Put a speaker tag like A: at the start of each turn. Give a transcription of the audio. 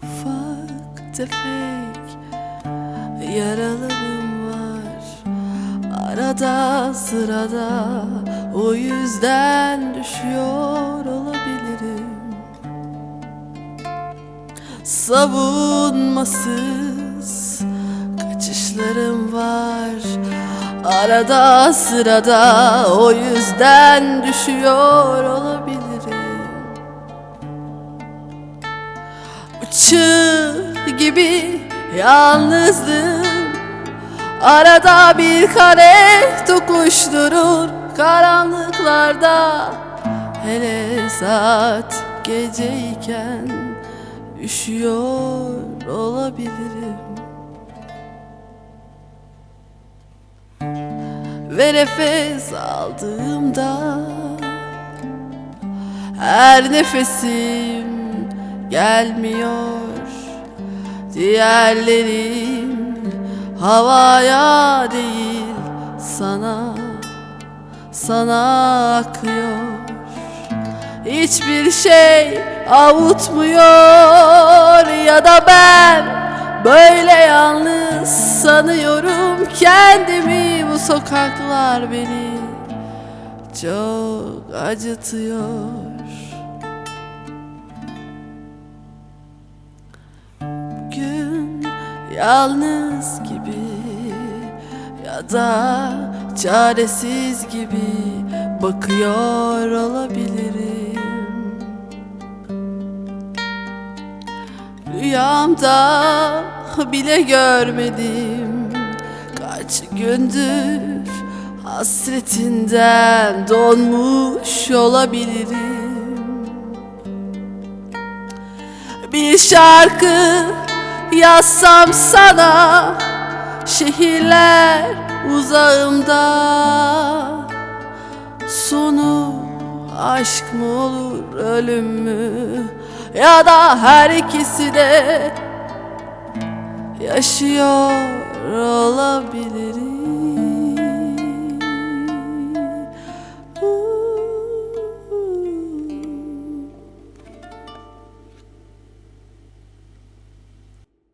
A: fall yaralarım var. Arada sırada o yüzden düşüyor olabilirim. Savunmasız kaçışlarım var. Arada sırada o yüzden düşüyor olabilirim. Çığ gibi yalnızlığım Arada bir kare tokuşturur karanlıklarda. Hele saat geceyken üşüyor olabilirim. Ve nefes aldığımda Her nefesim gelmiyor Diğerlerim havaya değil sana sana akıyor. Hiçbir şey avutmuyor ya da ben böyle yalnız sanıyorum. Kendimi bu sokaklar beni çok acıtıyor yalnız gibi ya da çaresiz gibi bakıyor olabilirim. Rüyamda bile görmedim. Kaç gündür hasretinden donmuş olabilirim. Bir şarkı yazsam sana Şehirler uzağımda. Sonu aşk mı olur ölüm mü? Ya da her ikisi de Yaşıyor olabilirim